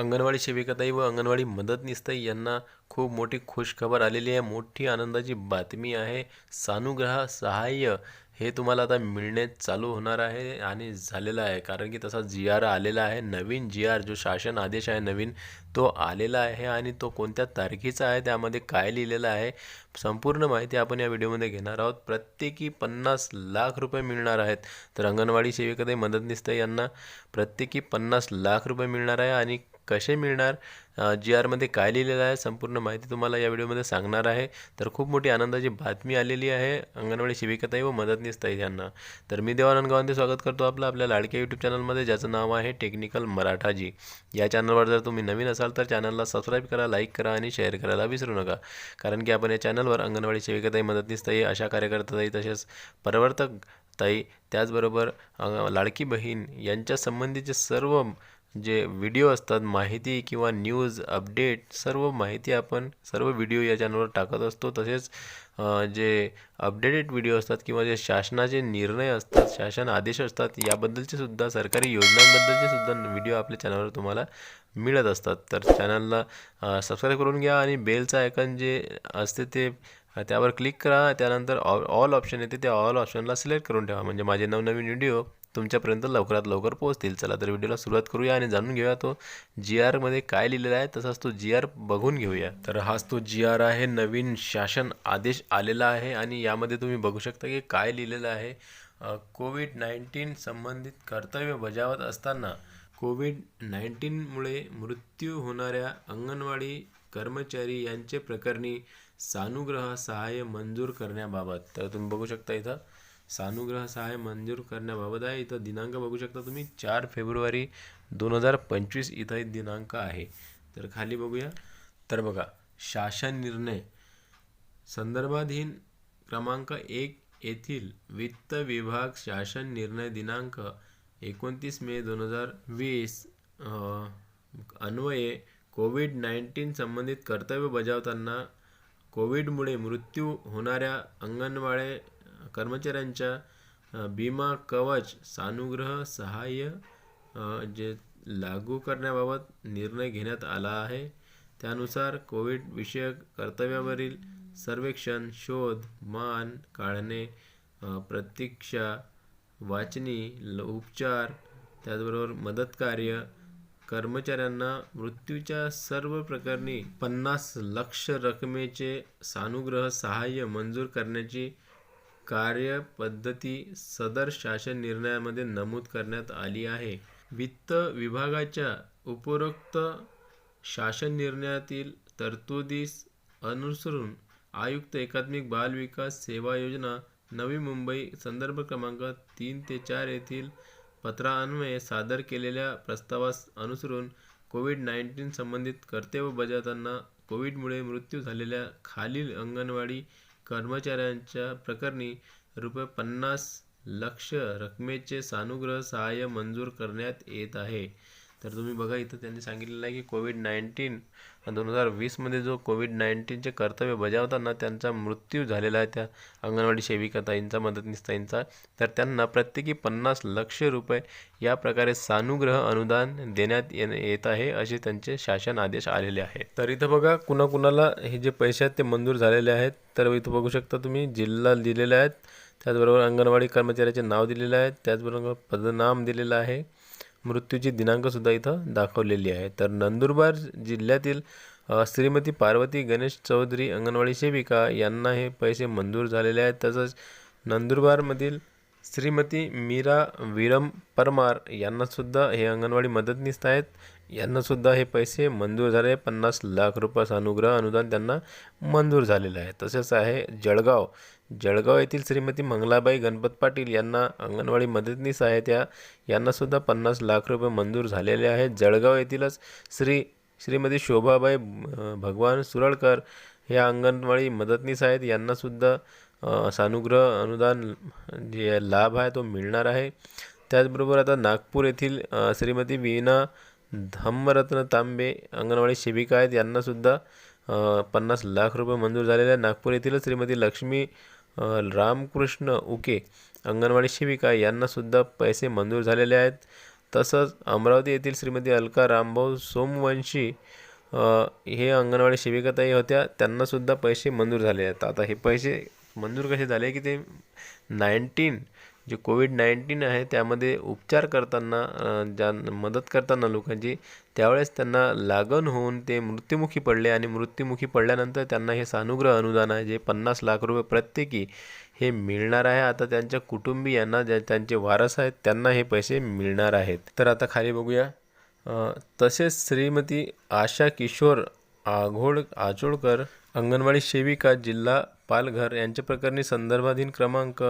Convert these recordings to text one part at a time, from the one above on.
अंगणवाडी सेविकाताई व अंगणवाडी मदतनीसताई यांना खूप मोठी खुशखबर आलेली आहे. मोठी आनंदाची बातमी आहे. सानुग्रह सहाय्य हे तुम्हाला आता मिळणे चालू होणार आहे आणि झालेलं आहे. कारण की तसा जी आर आलेला आहे. नवीन जी आर जो शासन आदेश आहे नवीन तो आलेला आहे आणि तो कोणत्या तारखेचा आहे त्यामध्ये काय लिहिलेलं आहे संपूर्ण माहिती आपण या व्हिडिओमध्ये घेणार आहोत. प्रत्येकी पन्नास लाख रुपये मिळणार आहेत. तर अंगणवाडी सेविकाताई मदतनीसताई यांना प्रत्येकी पन्नास लाख रुपये मिळणार आहे आणि कसे मिळणार? जी आरमध्ये काय लिहिलेलं आहे? संपूर्ण माहिती तुम्हाला या व्हिडिओमध्ये सांगणार आहे. तर खूप मोठी आनंदाची बातमी आलेली आहे अंगणवाडी शिविकाताई व मदतनीसताई यांना. तर मी देवानंद गावांते स्वागत करतो आपलं आपल्या लाडक्या यूट्यूब चॅनलमध्ये ज्याचं नाव आहे टेक्निकल मराठाजी. या चॅनलवर जर तुम्ही नवीन असाल तर चॅनलला सबस्क्राईब करा लाईक करा आणि शेअर करायला विसरू नका. कारण की आपण या चॅनलवर अंगणवाडी सेविकाताई मदतनीसताई अशा कार्यकर्ताताई तसेच प्रवर्तक ताई त्याचबरोबर लाडकी बहीण यांच्या संबंधीचे सर्व जे व्हिडिओ असतात माहिती किंवा न्यूज अपडेट सर्व माहिती आपण सर्व व्हिडिओ या चॅनलवर टाकत असतो. तसेच जे अपडेटेड व्हिडिओ असतात किंवा जे शासनाचे निर्णय असतात शासन आदेश असतात याबद्दलचे सुद्धा सरकारी योजनांबद्दलचे सुद्धा व्हिडिओ आपल्या चॅनलवर तुम्हाला मिळत असतात. तर चॅनलला सबस्क्राईब करून घ्या आणि बेलचं आयकन जे असते ते त्यावर क्लिक करा. त्यानंतर ऑल ऑप्शन येते त्या ऑल ऑप्शनला सिलेक्ट करून ठेवा. म्हणजे माझे नवनवीन व्हिडिओ तुमच्यापर्यंत लवकरात लवकर पोहोचतील. चला तर व्हिडिओला सुरुवात करूया आणि जाणून घेऊया तो जी आरमध्ये काय लिहिलेला आहे. तसाच तो जी आर बघून घेऊया. तर हाच तो जी आर आहे. नवीन शासन आदेश आलेला आहे आणि यामध्ये तुम्ही बघू शकता की काय लिहिलेलं आहे. कोविड नाईन्टीन संबंधित कर्तव्य बजावत असताना कोविड नाईन्टीनमुळे मृत्यू होणाऱ्या अंगणवाडी कर्मचारी यांचे प्रकरणी सानुग्रह सहाय्य मंजूर करण्याबाबत. तर तुम्ही बघू शकता इथं. सानुग्रह सहाय्य मंजूर करण्याबाबत आहे. इथं दिनांक बघू शकता तुम्ही. चार फेब्रुवारी दोन हजार पंचवीस इथं एक दिनांक आहे. तर खाली बघूया. तर बघा शासन निर्णय. संदर्भाधीन क्रमांक एक येथील वित्त विभाग शासन निर्णय दिनांक एकोणतीस मे दोन हजार वीस अन्वये कोविड नाईन्टीन संबंधित कर्तव्य बजावताना कोविडमुळे मृत्यू होणाऱ्या अंगणवाडे कर्मचाऱ्यांच्या विमा कवच सानुग्रह सहाय्य जे लागू करण्याबाबत निर्णय घेण्यात आला आहे. त्यानुसार कोविड विषयक कर्तव्यावरील सर्वेक्षण शोध मान काढणे प्रतीक्षा वाचनी ल- उपचार त्याचबरोबर मदत कार्य कर्मचाऱ्यांना मृत्यूच्या सर्व प्रकरणी पन्नास लक्ष रकमेचे सानुग्रह सहाय्य मंजूर करण्याची कार्यपद्धती सदर शासन निर्णयामध्ये नमूद करण्यात आली आहे. वित्त विभागाच्या उपरोक्त शासन निर्णयातील तरतुदीस अनुसरून आयुक्त एकात्मिक बाल विकास सेवा योजना नवी मुंबई संदर्भ क्रमांक तीन ते चार येथील पत्रान्वये सादर केलेल्या प्रस्तावास अनुसरून कोविड नाईन्टीन संबंधित कर्तव्य बजावताना कोविडमुळे मृत्यू झालेल्या खालील अंगणवाडी कर्मचाऱ्यांच्या प्रकरणी रुपये पन्नास लक्ष रकमेचे सानुग्रह सहाय्य मंजूर करण्यात येत आहे. तर तुम्ही बघा इथं त्यांनी सांगितलेलं आहे की कोविड नाईन्टीन दोन हजार वीसमध्ये जो कोविड नाईन्टीनचे कर्तव्य बजावताना त्यांचा मृत्यू झालेला आहे त्या अंगणवाडी सेविकाताईंचा मदतनीसताईंचा. तर त्यांना प्रत्येकी पन्नास लक्ष रुपये या प्रकारे सानुग्रह अनुदान देण्यात येत आहे असे त्यांचे शासन आदेश आलेले आहेत तर इथं बघा कुणाकुणाला हे जे पैसे आहेत ते मंजूर झालेले आहेत. तर इथं बघू शकता तुम्ही जिल्हा दिलेले आहेत. त्याचबरोबर अंगणवाडी कर्मचाऱ्याचे नाव दिलेलं आहे. त्याचबरोबर पदनाम दिलेलं आहे. मृत्यूची दिनांकसुद्धा इथं दाखवलेली आहे. तर नंदुरबार जिल्ह्यातील श्रीमती पार्वती गणेश चौधरी अंगणवाडी सेविका यांना हे पैसे मंजूर झालेले आहेत. तसंच नंदुरबारमधील श्रीमती मीरा विरम परमार यांनासुद्धा हे अंगणवाडी मदतनीस आहेत. यांनासुद्धा हे पैसे मंजूर झाले. पन्नास लाख रुपये अनुग्रह अनुदान त्यांना मंजूर झालेलं आहे. तसेच आहे जळगाव. जळगाव येथील श्रीमती मंगलाबाई गणपत पाटील यांना अंगणवाडी मदतनीस आहेत. या यांनासुद्धा पन्नास लाख रुपये मंजूर झालेले आहेत. जळगाव येथीलच श्री श्रीमती शोभाबाई भगवान सुरळकर या अंगणवाडी मदतनीस आहेत. यांनासुद्धा सानुग्रह अनुदान जे लाभ आहे तो मिळणार आहे. त्याचबरोबर आता नागपूर येथील श्रीमती वीणा धम्मरत्न तांबे अंगणवाडी सेविका आहेत. यांनासुद्धा पन्नास लाख रुपये मंजूर झालेले आहे. नागपूर येथीलच श्रीमती लक्ष्मी रामकृष्ण उके अंगणवाडी सेविका यांनासुद्धा पैसे मंजूर झालेले आहेत. तसंच अमरावती येथील श्रीमती अलका रामभाऊ सोमवंशी हे अंगणवाडी सेविकाताई होत्या. त्यांनासुद्धा पैसे मंजूर झाले आहेत. आता हे पैसे मंजूर कसे झाले की ते नाईन्टीन जे कोविड नाईन्टीन आहे त्यामध्ये उपचार करताना ज्या मदत करताना लोकांची त्यावेळेस त्यांना लागण होऊन ते मृत्युमुखी पडले आणि मृत्युमुखी पडल्यानंतर त्यांना हे सानुग्रह अनुदान आहे जे पन्नास लाख रुपये प्रत्येकी हे मिळणार आहे. आता त्यांच्या कुटुंबियांना ज्या त्यांचे वारस आहेत त्यांना हे पैसे मिळणार आहेत. तर आता खाली बघूया. तसेच श्रीमती आशा किशोर आघोड आचोळकर अंगणवाडी सेविका जिल्हा पालघर यांच्या प्रकरणी संदर्भाधीन क्रमांक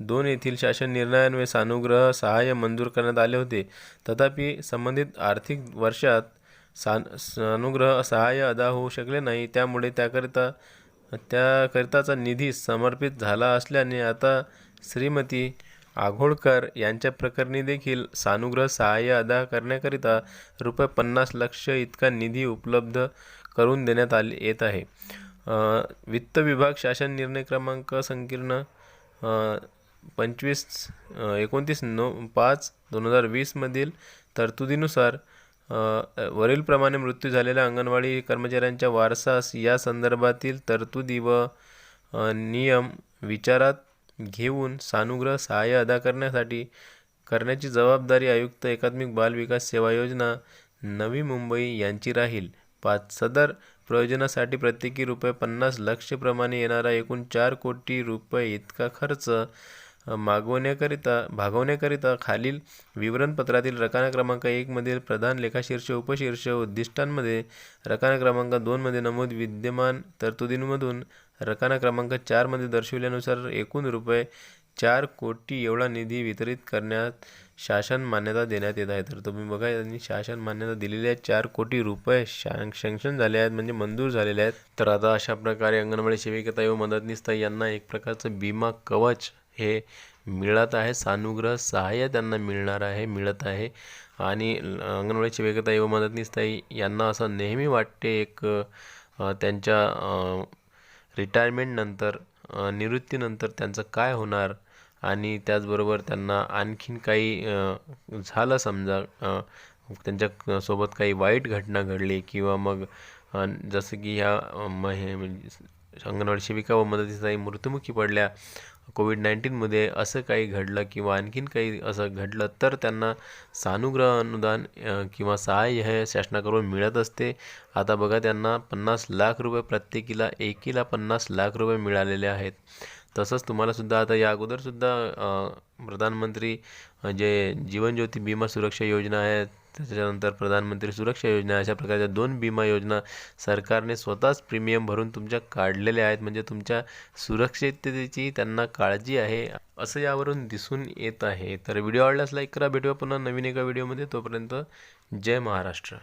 दोन येथील शासन निर्णयान्वये सानुग्रह सहाय्य मंजूर करण्यात आले होते. तथापि संबंधित आर्थिक वर्षात सान सानुग्रह सहाय्य अदा होऊ शकले नाही. त्यामुळे त्याकरिता त्याकरिताचा निधी समर्पित झाला असल्याने आता श्रीमती आघोळकर यांच्या प्रकरणी देखील सानुग्रह सहाय्य अदा करण्याकरिता रुपये पन्नास लक्ष इतका निधी उपलब्ध करून देण्यात आले येत आहे. वित्त विभाग शासन निर्णय क्रमांक संकीर्ण पंचवीस एकोणतीस नो पाच दोन हजार वीसमधील तरतुदीनुसार वरीलप्रमाणे मृत्यू झालेल्या अंगणवाडी कर्मचाऱ्यांच्या वारसास या संदर्भातील तरतुदी व नियम विचारात घेऊन सानुग्रह सहाय्य अदा करण्यासाठी करण्याची जबाबदारी आयुक्त एकात्मिक बाल विकास सेवा योजना नवी मुंबई यांची राहील. पाच सदर प्रयोजनासाठी प्रत्येकी रुपये पन्नास लक्षप्रमाणे येणारा एकूण चार कोटी रुपये इतका खर्च मागवण्याकरिता भागवण्याकरिता खालील विवरणपत्रातील रकाना क्रमांक एकमधील प्रधान लेखाशीर्ष उपशीर्ष उद्दिष्टांमध्ये रकाना क्रमांक दोनमध्ये नमूद विद्यमान तरतुदींमधून रकाना क्रमांक चारमध्ये दर्शविल्यानुसार एकूण रुपये चार कोटी एवढा निधी वितरित करण्यात शासन मान्यता देण्यात येत आहे. तर तुम्ही बघा यांनी शासन मान्यता दिलेली आहे चार कोटी रुपये शां सँक्शन झाले आहेत म्हणजे मंजूर झालेले आहेत. तर आता अशा प्रकारे अंगणवाडी सेविकता व मदतनीसताई यांना एक प्रकारचं विमा कवच हे मिळत आहे. सानुग्रह सहाय्य त्यांना मिळणार आहे मिळत आहे. आणि अंगणवाडीची अंगणवाडी व मदतनीसताई यांना असं नेहमी वाटते एक त्यांच्या रिटायरमेंटनंतर निवृत्तीनंतर त्यांचं काय होणार? आणि त्याचबरोबर त्यांना आणखीन काही झालं समजा त्यांच्यासोबत काही वाईट घटना घडली किंवा मग जसं की ह्या अ, म हे म्हणजे अंगणवाडी सेविका व मदतीसाठी मृत्युमुखी पडल्या कोविड नाईन्टीनमध्ये असं काही घडलं किंवा आणखीन काही असं घडलं तर त्यांना सानुग्रह अनुदान किंवा सहाय्य हे शासनाकडून मिळत असते. आता बघा त्यांना पन्नास लाख रुपये प्रत्येकीला एकीला पन्नास लाख रुपये मिळालेले आहेत. तसंच तुम्हालासुद्धा आता या अगोदरसुद्धा प्रधानमंत्री जे जीवन ज्योती विमा सुरक्षा योजना आहे त्याच्यानंतर प्रधानमंत्री सुरक्षा योजना अशा प्रकारच्या दोन विमा योजना सरकारने स्वतःच प्रीमियम भरून तुमच्या काढलेल्या आहेत. म्हणजे तुमच्या सुरक्षिततेची त्यांना काळजी आहे असं यावरून दिसून येत आहे. तर व्हिडिओ आवडल्यास लाईक करा. भेटूया पुन्हा नवीन एका व्हिडिओमध्ये. तोपर्यंत जय महाराष्ट्र.